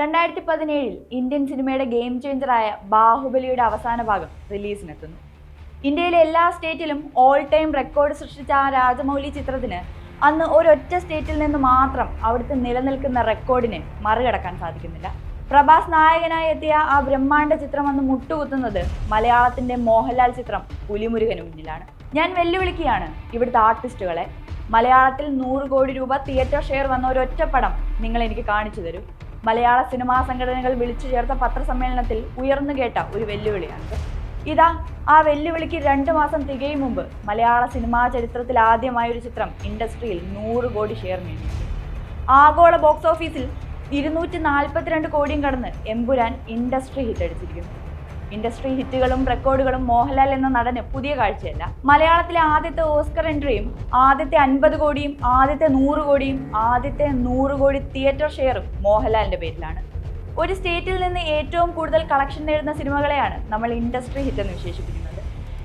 രണ്ടായിരത്തി പതിനേഴിൽ ഇന്ത്യൻ സിനിമയുടെ ഗെയിം ചേഞ്ചറായ ബാഹുബലിയുടെ അവസാന ഭാഗം റിലീസിനെത്തുന്നു. ഇന്ത്യയിലെ എല്ലാ സ്റ്റേറ്റിലും ഓൾ ടൈം റെക്കോർഡ് സൃഷ്ടിച്ച ആ രാജമൗലി ചിത്രത്തിന് അന്ന് ഒരൊറ്റ സ്റ്റേറ്റിൽ നിന്ന് മാത്രം അവിടുത്തെ നിലനിൽക്കുന്ന റെക്കോർഡിനെ മറികടക്കാൻ സാധിക്കുന്നില്ല. പ്രഭാസ് നായകനായി എത്തിയ ആ ബ്രഹ്മാണ്ഡ ചിത്രം അന്ന് മുട്ടുകുത്തുന്നത് മലയാളത്തിന്റെ മോഹൻലാൽ ചിത്രം പുലിമുരുകന് മുന്നിലാണ്. ഞാൻ വെല്ലുവിളിക്കുകയാണ് ഇവിടുത്തെ ആർട്ടിസ്റ്റുകളെ. മലയാളത്തിൽ നൂറ് കോടി രൂപ തിയേറ്റർ ഷെയർ വന്ന ഒരൊറ്റ പടം നിങ്ങൾ എനിക്ക് കാണിച്ചു തരൂ. മലയാള സിനിമാ സംഘടനകൾ വിളിച്ചു ചേർത്ത പത്രസമ്മേളനത്തിൽ ഉയർന്നു കേട്ട ഒരു വെല്ലുവിളിയാണിത്. ഇതാ ആ വെല്ലുവിളിക്ക് രണ്ട് മാസം തികയും മുമ്പ് മലയാള സിനിമാ ചരിത്രത്തിൽ ആദ്യമായ ഒരു ചിത്രം ഇൻഡസ്ട്രിയിൽ നൂറ് കോടി ഷെയർ നേടി ആഗോള ബോക്സ് ഓഫീസിൽ ഇരുന്നൂറ്റി നാൽപ്പത്തിരണ്ട് കോടിയും കടന്ന് എമ്പുരാൻ ഇൻഡസ്ട്രി ഹിറ്റ് അടിച്ചിരിക്കുന്നു. ഇൻഡസ്ട്രി ഹിറ്റുകളും റെക്കോർഡുകളും മോഹൻലാൽ എന്ന നടന് പുതിയ കാഴ്ചയല്ല. മലയാളത്തിലെ ആദ്യത്തെ ഓസ്കർ എൻട്രിയും ആദ്യത്തെ അൻപത് കോടിയും ആദ്യത്തെ നൂറ് കോടിയും ആദ്യത്തെ നൂറ് കോടി തിയേറ്റർ ഷെയറും മോഹൻലാലിന്റെ പേരിലാണ്. ഒരു സ്റ്റേറ്റിൽ നിന്ന് ഏറ്റവും കൂടുതൽ കളക്ഷൻ നേടുന്ന സിനിമകളെയാണ് നമ്മൾ ഇൻഡസ്ട്രി ഹിറ്റ് എന്ന് വിശേഷിപ്പിക്കുന്നത്.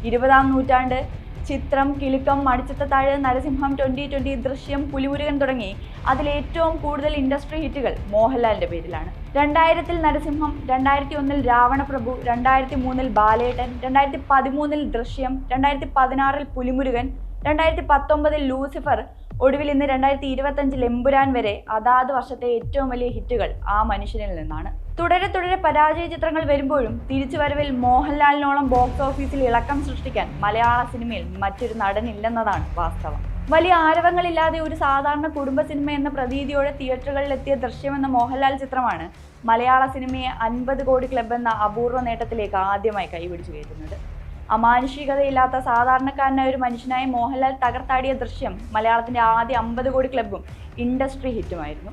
ഇരുപതാം നൂറ്റാണ്ട് ചിത്രം കിലുക്കം മണിച്ചത്താഴ് നരസിംഹം ട്വന്റി ട്വന്റി ദൃശ്യം പുലിമുരുകൻ തുടങ്ങി. അതിലേറ്റവും കൂടുതൽ ഇൻഡസ്ട്രി ഹിറ്റുകൾ മോഹൻലാലിന്റെ പേരിലാണ്. രണ്ടായിരത്തിൽ നരസിംഹം രണ്ടായിരത്തി ഒന്നിൽ രാവണപ്രഭു രണ്ടായിരത്തി മൂന്നിൽ ബാലേട്ടൻ രണ്ടായിരത്തി പതിമൂന്നിൽ ദൃശ്യം രണ്ടായിരത്തി പതിനാറിൽ പുലിമുരുകൻ രണ്ടായിരത്തി പത്തൊമ്പതിൽ ലൂസിഫർ ഒടുവിൽ ഇന്ന് രണ്ടായിരത്തി ഇരുപത്തഞ്ചിൽ എമ്പുരാൻ വരെ അതാത് വർഷത്തെ ഏറ്റവും വലിയ ഹിറ്റുകൾ ആ മനുഷ്യനിൽ നിന്നാണ്. തുടരെ തുടരെ പരാജയ ചിത്രങ്ങൾ വരുമ്പോഴും തിരിച്ചുവരവിൽ മോഹൻലാലിനോളം ബോക്സ് ഓഫീസിൽ ഇളക്കം സൃഷ്ടിക്കാൻ മലയാള സിനിമയിൽ മറ്റൊരു നടനില്ലെന്നതാണ് വാസ്തവം. വലിയ ആരവങ്ങളില്ലാതെ ഒരു സാധാരണ കുടുംബ സിനിമ എന്ന പ്രതീതിയോടെ തിയേറ്ററുകളിൽ എത്തിയ ദൃശ്യമെന്ന മോഹൻലാൽ ചിത്രമാണ് മലയാള സിനിമയെ അൻപത് കോടി ക്ലബ് എന്ന അപൂർവ നേട്ടത്തിലേക്ക് ആദ്യമായി കൈപിടിച്ചു കയറ്റുന്നത്. അമാനുഷികതയില്ലാത്ത സാധാരണക്കാരനായ ഒരു മനുഷ്യനായ മോഹൻലാൽ തകർത്താടിയ ദൃശ്യം മലയാളത്തിന്റെ ആദ്യ അമ്പത് കോടി ക്ലബും ഇൻഡസ്ട്രി ഹിറ്റുമായിരുന്നു.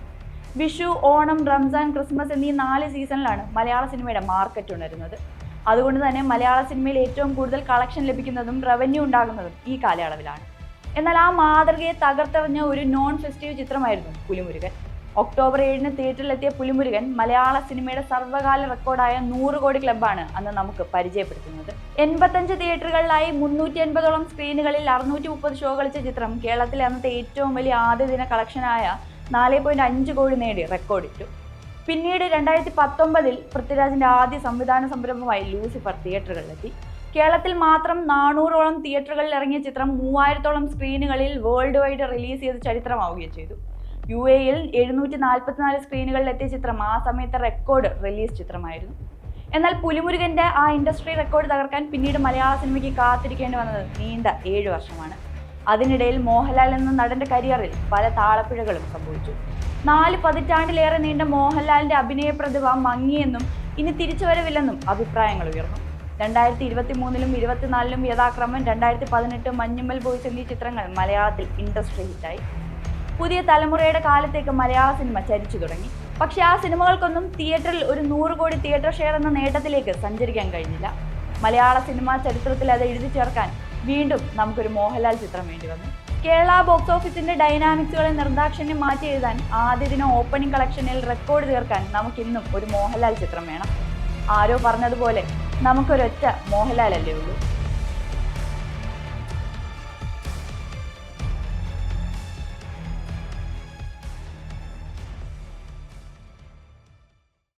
വിഷു ഓണം റംസാൻ ക്രിസ്മസ് എന്നീ നാല് സീസണിലാണ് മലയാള സിനിമയുടെ മാർക്കറ്റ് ഉണരുന്നത്. അതുകൊണ്ട് തന്നെ മലയാള സിനിമയിൽ ഏറ്റവും കൂടുതൽ കളക്ഷൻ ലഭിക്കുന്നതും റവന്യൂ ഉണ്ടാകുന്നതും ഈ കാലയളവിലാണ്. എന്നാൽ ആ മാതൃകയെ തകർത്തെറിഞ്ഞ ഒരു നോൺ ഫെസ്റ്റീവ് ചിത്രമായിരുന്നു പുലിമുരുകൻ. ഒക്ടോബർ ഏഴിന് തിയേറ്ററിലെത്തിയ പുലിമുരുകൻ മലയാള സിനിമയുടെ സർവകാല റെക്കോർഡായ നൂറ് കോടി ക്ലബ്ബാണ് അന്ന് നമുക്ക് പരിചയപ്പെടുത്തുന്നത്. എൺപത്തഞ്ച് തിയേറ്ററുകളിലായി മുന്നൂറ്റി അൻപതോളം സ്ക്രീനുകളിൽ അറുന്നൂറ്റി മുപ്പത് ഷോ കളിച്ച ചിത്രം കേരളത്തിലെ അന്നത്തെ ഏറ്റവും വലിയ ആദ്യ ദിന കളക്ഷനായ നാല് പോയിന്റ് അഞ്ച് കോടി നേടി റെക്കോർഡിട്ടു. പിന്നീട് രണ്ടായിരത്തി പത്തൊമ്പതിൽ പൃഥ്വിരാജിന്റെ ആദ്യ സംവിധാന സംരംഭമായി ലൂസിഫർ തിയേറ്ററുകളിലെത്തി. കേരളത്തിൽ മാത്രം നാനൂറോളം തിയേറ്ററുകളിൽ ഇറങ്ങിയ ചിത്രം മൂവായിരത്തോളം സ്ക്രീനുകളിൽ വേൾഡ് വൈഡ് റിലീസ് ചെയ്ത് ചരിത്രമാവുകയും ചെയ്തു. യു എയിൽ എഴുന്നൂറ്റി നാൽപ്പത്തിനാല് സ്ക്രീനുകളിൽ എത്തിയ ചിത്രം ആ സമയത്തെ റെക്കോർഡ് റിലീസ് ചിത്രമായിരുന്നു. എന്നാൽ പുലിമുരുകന്റെ ആ ഇൻഡസ്ട്രി റെക്കോർഡ് തകർക്കാൻ പിന്നീട് മലയാള സിനിമയ്ക്ക് കാത്തിരിക്കേണ്ടി വന്നത് നീണ്ട ഏഴ് വർഷമാണ്. അതിനിടയിൽ മോഹൻലാൽ എന്ന നടന്റെ കരിയറിൽ പല താളപ്പിഴകളും സംഭവിച്ചു. നാല് പതിറ്റാണ്ടിലേറെ നീണ്ട മോഹൻലാലിന്റെ അഭിനയ പ്രതിഭ മങ്ങിയെന്നും ഇനി തിരിച്ചു വരവില്ലെന്നും അഭിപ്രായങ്ങൾ ഉയർന്നു. രണ്ടായിരത്തി ഇരുപത്തി മൂന്നിലും ഇരുപത്തിനാലിലും യഥാക്രമം രണ്ടായിരത്തി പതിനെട്ട് മഞ്ഞുമ്മൽ ബോയ്സ് എന്നീ ചിത്രങ്ങൾ മലയാളത്തിൽ ഇൻഡസ്ട്രി ഹിറ്റായി പുതിയ തലമുറയുടെ കാലത്തേക്ക് മലയാള സിനിമ ചരിച്ചു തുടങ്ങി. പക്ഷേ ആ സിനിമകൾക്കൊന്നും തിയേറ്ററിൽ ഒരു നൂറ് കോടി തിയേറ്റർ ഷെയർ എന്ന നേട്ടത്തിലേക്ക് സഞ്ചരിക്കാൻ കഴിഞ്ഞില്ല. മലയാള സിനിമാ ചരിത്രത്തിൽ അത് എഴുതി ചേർക്കാൻ വീണ്ടും നമുക്കൊരു മോഹൻലാൽ ചിത്രം വേണ്ടി വന്നു. കേരള ബോക്സ് ഓഫീസിന്റെ ഡൈനാമിക്സുകളെ നിർദാക്ഷിണ്യം മാറ്റി എഴുതാൻ ആദ്യ ദിനം ഓപ്പണിംഗ് കളക്ഷനിൽ റെക്കോർഡ് തീർക്കാൻ നമുക്കിന്നും ഒരു മോഹൻലാൽ ചിത്രം വേണം. ആരോ പറഞ്ഞതുപോലെ നമുക്കൊരൊറ്റ മോഹൻലാൽ അല്ലേ ഉള്ളൂ.